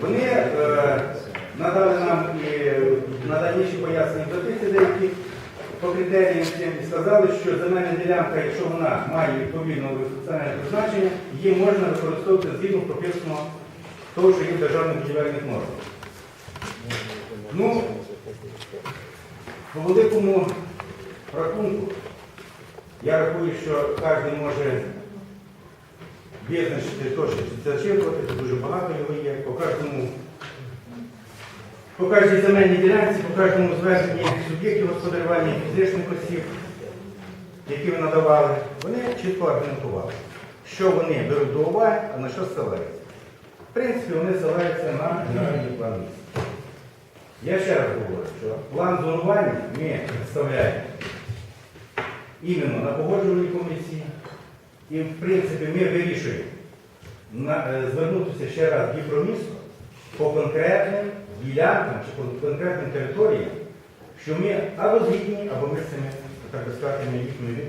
Вони е, надали нам і надані ще пояснення позиції деякі по критеріям і сказали, що земельна ділянка, якщо вона має відповідне функціональне призначення, її можна використовувати згідно прописаного того, що є державних будівельних нормах. Ну, по великому рахунку, я рахую, що кожен може визначити точно чи зачитувати, це дуже багато його є. По кожному, по кожній земельній ділянці, по кожному зверненні суб'єктів господарювання фізичних осіб, які ви надавали, вони чітко аргументували, що вони беруть до уваги, а на що ссилаються. В принципі, вони ссилаються на генеральний план міста. Я ще раз говорю, що план зонування ми представляємо іменно на погоджувальній комісії. І, в принципі, ми вирішуємо е, звернутися ще раз в Дніпромісто по конкретним ділянкам чи по конкретним територіям, що ми або згідні, або ми з цими, так би сказати, їхньою